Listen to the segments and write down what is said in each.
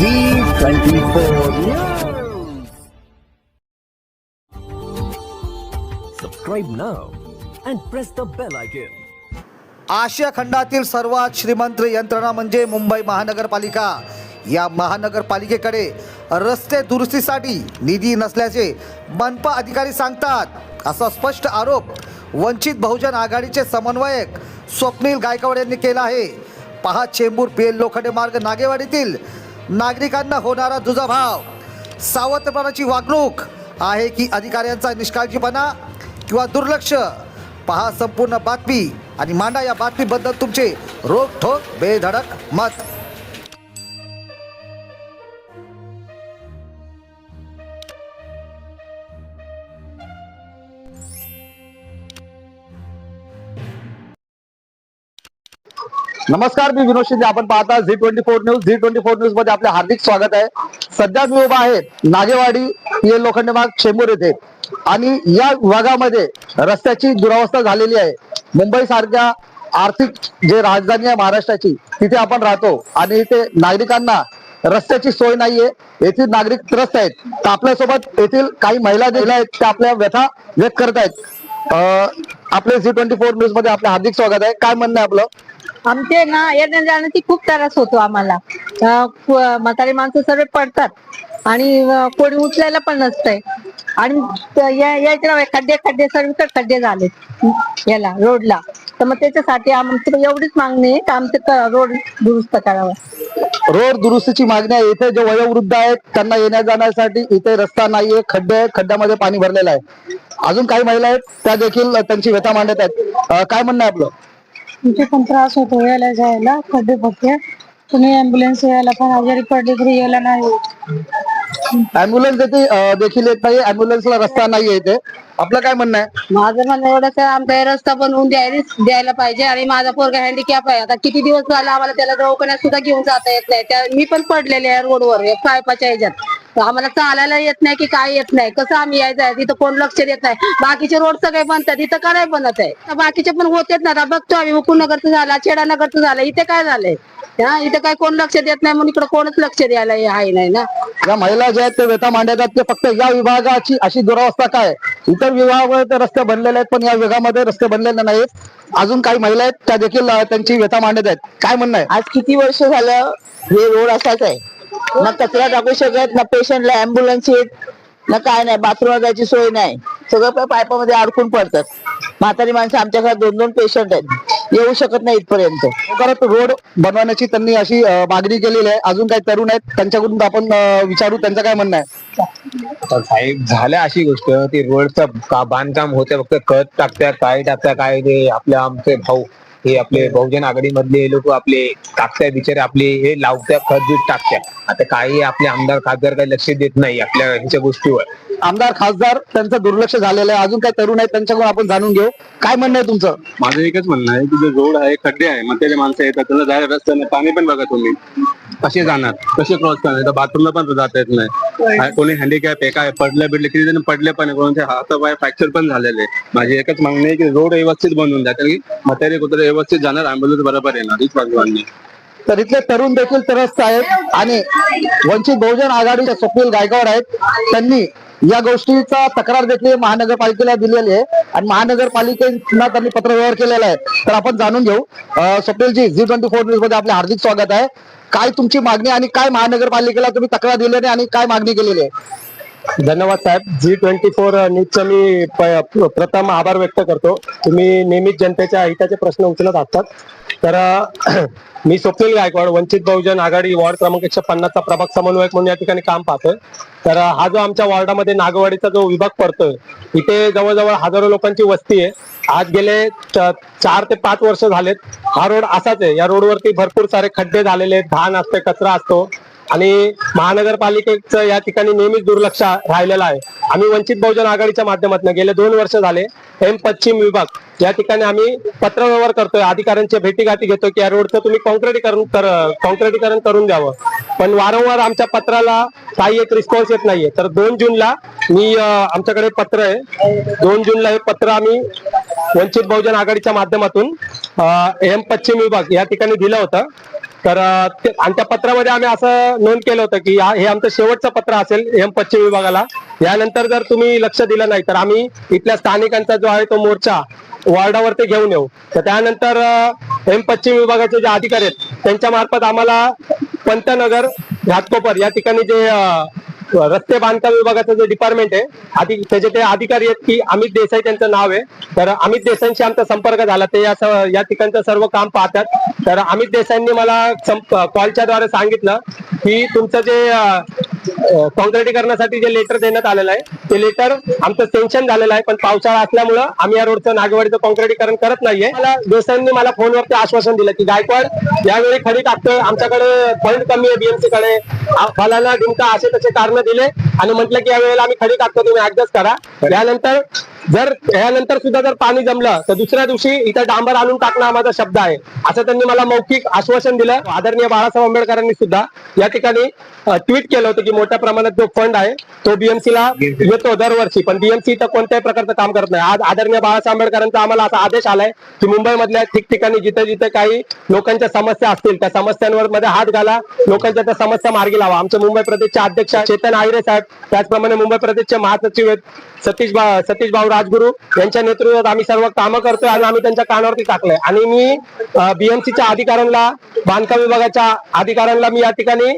Z24 Subscribe now and press the bell icon. आशिया खंडातील सर्वात श्रीमंत यंत्रणा म्हणजे मुंबई महानगरपालिका. या महानगरपालिकेकडे रस्ते दुरुस्तीसाठी निधी नसल्याचे मनपा अधिकारी सांगतात. असा स्पष्ट आरोप वंचित बहुजन आघाडीचे समन्वयक स्वप्नील गायकवाड यांनी केला आहे. पहा चेंबूर पेल लोखंडे मार्ग नागेवाडीतील नागरिकांना होणारा दुजाभाव. सावत्रपणाची वागणूक आहे की अधिकाऱ्यांचा निष्काळजीपणा किंवा दुर्लक्ष? पहा संपूर्ण बातमी आणि मांडा या बातमीबद्दल तुमचे रोखोक बेधडक मत. नमस्कार मी विनोद शिंदे. आपण पाहता Zee twenty four news. Zee twenty four न्यूजमध्ये आपले हार्दिक स्वागत आहे. सध्या मी उभा आहे नागेवाडी ये लोखंडे मार्ग चेंबूर येथे. आणि या विभागामध्ये रस्त्याची दुरावस्था झालेली आहे. मुंबई सारख्या आर्थिक जे राजधानी आहे महाराष्ट्राची तिथे आपण राहतो. आणि इथे नागरिकांना रस्त्याची सोय नाहीये. येथील नागरिक त्रस्त आहेत. तर आपल्यासोबत येथील काही महिला देखील आहेत त्या आपल्या व्यथा व्यक्त करत आहेत. आपले सी ट्वेंटी फोर न्यूजमध्ये आपलं हार्दिक स्वागत आहे. काय म्हणणं आहे आपलं? आमचे ना येण्या जाण्याची खूप त्रास होतो आम्हाला. अं, म्हातारी माणसं सर्व पडतात. आणि कोणी उचलायला पण नसतंय. आणि त- या- यायच्या खड्डे खड्डे सर्व खड्डे झाले याला रोडला. तर मग त्याच्यासाठी आमचं एवढीच मागणी आहे की आमचं रोड दुरुस्त करावं. रोड दुरुस्तीची मागणी आहे. इथे जे वयोवृद्ध आहेत त्यांना येण्या जाण्यासाठी इथे रस्ता नाहीये खड्डे आहेत खड्ड्यामध्ये पाणी भरलेलं आहे. अजून काही महिला आहेत त्या देखील त्यांची व्यथा मांडत आहेत. काय म्हणणं आहे आपलं? तुमचे पण त्रास होतो यायला जायला खड्डे पडते तुम्ही अँब्युलन्स यायला पण आजारी पडले तरी यायला नाही. अँब्युलन्स देखील देखील येत नाही अँब्युलन्सला रस्ता नाहीये येते आपलं काय म्हणणं आहे? माझं म्हणणं एवढंच आहे आमचा हे रस्ता बनवून द्यायला द्यायला पाहिजे आणि माझा पोरगा हँडिकॅप आहे. आता किती दिवस झाला आम्हाला त्याला दवाखान्यात सुद्धा घेऊन जाता येत नाही. त्या मी पण पडलेले आहे रोडवर या पायपाच्या ह्याच्यात. आम्हाला चालायला येत नाही की काय येत नाही. कसं आम्ही यायचं आहे? तिथं कोण लक्ष देत नाही? बाकीचे रोड सगळे बनतात इथं काय नाही बनत आहे? तर बाकीचे पण होतेच ना. बघतो आम्ही मुकुंदनगरचं झाला छेडानगरचं झालं इथे काय झालंय? हा इथं काय कोण लक्ष देत नाही म्हणून इकडे कोणच लक्ष द्यायला हे आहे नाही ना? या महिला ज्या आहेत ते व्यथा मांडतात ते फक्त या विभागाची अशी दुरावस्था काय? इतर विभागामध्ये रस्ते बनलेले आहेत पण या विभागामध्ये रस्ते बनलेले नाहीत. अजून काही महिला आहेत त्या देखील त्यांची व्यथा मांडत आहेत. काय म्हणणं आहे? आज किती वर्ष झालं हे रोड असाच आहे? ना कचरा टाकू शकत ना पेशंटला अँब्युलन्स येत ना काय नाही बाथरूमला जायची सोय नाही. सगळं पा- पायपामध्ये अडकून पडतात. म्हातारी माणसं आमच्या घरात दोन दोन पेशंट आहेत. येऊ शकत नाही इथपर्यंत. परत रोड बनवण्याची त्यांनी अशी मागणी केलेली आहे. अजून काही तरुण आहेत त्यांच्याकडून आपण विचारू. त्यांचं काय म्हणणं आहे? साहेब झाल्या अशी गोष्ट. ते रोडचं का बांधकाम होते फक्त खत टाकत्या काय टाकत्या काय ते आपले आमचे भाऊ. हे आपले बहुजन आघाडीमधले हे लोक आपले टाकत्या बिचारे आपले हे लावत्या खत बीत टाकत्या आता काही आपले आमदार खासदार काही लक्ष देत नाही आपल्या ह्याच्या गोष्टीवर. आमदार खासदार त्यांचं दुर्लक्ष झालेलं आहे. अजून काही तरुण आहेत त्यांच्याकडून आपण जाणून घेऊ. काय म्हणणं आहे तुमचं? माझं एकच म्हणणं आहे की जो रोड आहे खड्डे आहे मग त्याचे माणसं येतात त्यांना जायला रस्ता नाही. पाणी पण बघा तुम्ही. कसे जाणार? कसे क्रॉस करणार? तर बाथरूमला पण जाता येत नाही. हा, कोणी हँडिकॅप आहे काय पडले बिडले किती जण पडले पण आहे. कोणाचे हात पाय फ्रॅक्चर पण झालेले आहे. माझी एकच मागणी आहे की रोड व्यवस्थित बनवून द्या. कारण की म्हातारे कुत्रे व्यवस्थित जाणार अँब्युलन्स बरोबर येणार हीच माझी मागणी आहे. तर इथले तरुण देखील त्रस्त आहेत. आणि वंचित बहुजन आघाडीचे स्वप्नील गायकवाड आहेत. त्यांनी या गोष्टीचा तक्रार देखील महानगरपालिकेला दिलेली आहे. आणि महानगरपालिकेना त्यांनी पत्रव्यवहार केलेला आहे. तर आपण जाणून घेऊ. अं, स्वप्नीलजी झी ट्वेंटी फोर न्यूजमध्ये आपले हार्दिक स्वागत आहे. काय तुमची मागणी आणि काय महानगरपालिकेला तुम्ही तक्रार दिलेली आणि काय मागणी केलेली आहे? धन्यवाद साहेब. जी ट्वेंटी फोर न्यूजचा मी प्रथम आभार व्यक्त करतो. तुम्ही नेहमीच जनतेच्या हिताचे प्रश्न उचलत असतात. तर मी स्वप्नील गायकवाड वंचित बहुजन आघाडी वॉर्ड क्रमांक एकशे पन्नासचा प्रभाग समन्वयक म्हणून या ठिकाणी काम पाहतोय. तर हा जो आमच्या वॉर्डामध्ये नागवाडीचा जो विभाग पडतोय इथे जवळजवळ हजारो लोकांची वस्ती आहे. आज गेले चार ते पाच वर्ष झालेत. हा रोड असाच आहे. या रोडवरती भरपूर सारे खड्डे झालेले आहेत. घाण असते कचरा असतो. आणि महानगरपालिकेचं या ठिकाणी नेहमीच दुर्लक्ष राहिलेलं आहे. आम्ही वंचित बहुजन आघाडीच्या माध्यमातून गेले दोन वर्ष झाले. एम पश्चिम विभाग. या ठिकाणी आम्ही पत्रव्यवहार करतोय अधिकाऱ्यांच्या भेटीगाठी घेतोय की या रोडचं तुम्ही कॉन्क्रिटीकरण कॉन्क्रिटीकरण करून द्यावं. पण वारंवार आमच्या पत्राला काही एक रिस्पॉन्स येत नाहीये. तर दोन जूनला मी आमच्याकडे पत्र आहे. दोन जूनला हे पत्र आम्ही वंचित बहुजन आघाडीच्या माध्यमातून एम पश्चिम विभाग या ठिकाणी दिलं होतं. तर आणि त्या पत्रामध्ये आम्ही असं नोंद केलं होतं की हे आमचं शेवटचं पत्र असेल एम पश्चिम विभागाला. यानंतर जर तुम्ही लक्ष दिलं नाही तर आम्ही इथल्या स्थानिकांचा जो आहे तो मोर्चा वॉर्डावरती घेऊन येऊ. तर त्यानंतर एम पश्चिम विभागाचे जे अधिकारी आहेत त्यांच्या मार्फत आम्हाला पंतनगर घाटकोपर या ठिकाणी जे रस्ते बांधकाम विभागाचं जे डिपार्टमेंट आहे त्याचे ते अधिकारी आहेत की अमित देसाई त्यांचं नाव आहे. तर अमित देसाईंशी आमचा संपर्क झाला. ते या या ठिकाणचं सर्व काम पाहतात. तर अमित देसाईंनी मला कॉलच्या द्वारे सांगितलं की तुमचं जे कॉन्क्रिटीकरणासाठी जे लेटर देण्यात आलेलं आहे ते लेटर आमचं टेन्शन झालेलं आहे. पण पावसाळा असल्यामुळं आम्ही या रोडचं नागवाडीचं कॉन्क्रिटीकरण करत नाहीये. मला देसाईंनी मला फोनवरती आश्वासन दिलं की गायकवाड यावेळी खडी टाकतोय आमच्याकडे फंड कमी आहे बीएमसी कडे. फलाला फलाना असे तसे कारण दिले आणि म्हटलं की यावेळेला आम्ही खडी टाकतो तुम्ही ऍडजस्ट करा. यानंतर जर यानंतर सुद्धा जर पाणी जमलं तर दुसऱ्या दिवशी इथं डांबर आणून टाकणं हा माझा शब्द आहे. असं त्यांनी मला मौखिक आश्वासन दिलं. आदरणीय बाळासाहेब आंबेडकरांनी सुद्धा या ठिकाणी ट्विट केलं होतं की मोठ्या प्रमाणात जो फंड आहे तो बीएमसी ला येतो दरवर्षी. पण बीएमसी इथं कोणत्याही प्रकारचं काम करत नाही. आज आदरणीय बाळासाहेब आंबेडकरांचा आम्हाला असा आदेश आलाय की मुंबईमधल्या ठिकठिकाणी जिथे जिथे काही लोकांच्या समस्या असतील त्या समस्यांवर मध्ये हात घाला. लोकांच्या त्या समस्या मार्गी लावा. आमचे मुंबई प्रदेशचे अध्यक्ष चेतन आहिरे साहेब त्याचप्रमाणे मुंबई प्रदेशचे महासचिव आहेत सतीश भा सतीश भाऊ राजगुरू यांच्या नेतृत्वात आम्ही सर्व कामं करतोय आणि आम्ही त्यांच्या कानावरती टाकलंय. आणि मी बीएमसीच्या अधिकाऱ्यांना बांधकाम विभागाच्या अधिकाऱ्यांना मी या ठिकाणी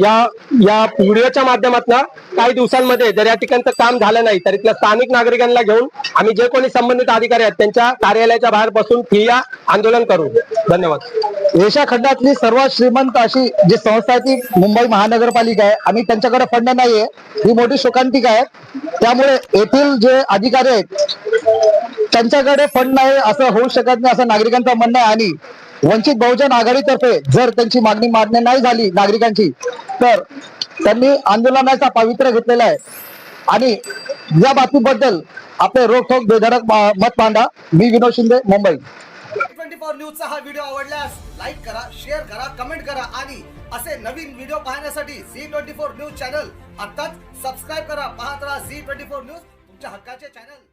या या व्हिडिओच्या माध्यमातून काही दिवसांमध्ये जर या ठिकाणचं काम झालं नाही तर इथल्या स्थानिक नागरिकांना घेऊन आम्ही जे कोणी संबंधित अधिकारी आहेत त्यांच्या कार्यालयाच्या बाहेर बसून ठिय्या आंदोलन करू. धन्यवाद. एशिया खंडातली सर्वात श्रीमंत अशी जी संस्था आहे ती मुंबई महानगरपालिका आहे. आणि त्यांच्याकडे फंड नाहीये. ही मोठी शोकांतिका आहे. त्यामुळे येथील जे अधिकारी आहेत त्यांच्याकडे फंड नाही असं होऊ शकत नाही असं नागरिकांचं म्हणणं आहे. आणि वंचित बहुजन आघाडीतर्फे जर त्यांची मागणी मान्य नाही झाली नागरिकांची तर त्यांनी आंदोलनाचा पवित्र घेतलेला आहे. आणि या बातमीबद्दल आपले रोखोक बेधडक मत मांडा. मी विनोद शिंदे मुंबई. फोर न्यूजचा हा व्हिडिओ आवडल्यास लाईक करा शेअर करा कमेंट करा आणि असे नवीन व्हिडिओ पाहण्यासाठी Zee twenty four news channel आत्ताच सबस्क्राईब करा. पाहत राहा झी ट्वेंटी फोर न्यूज तुमच्या हक्काचे चॅनल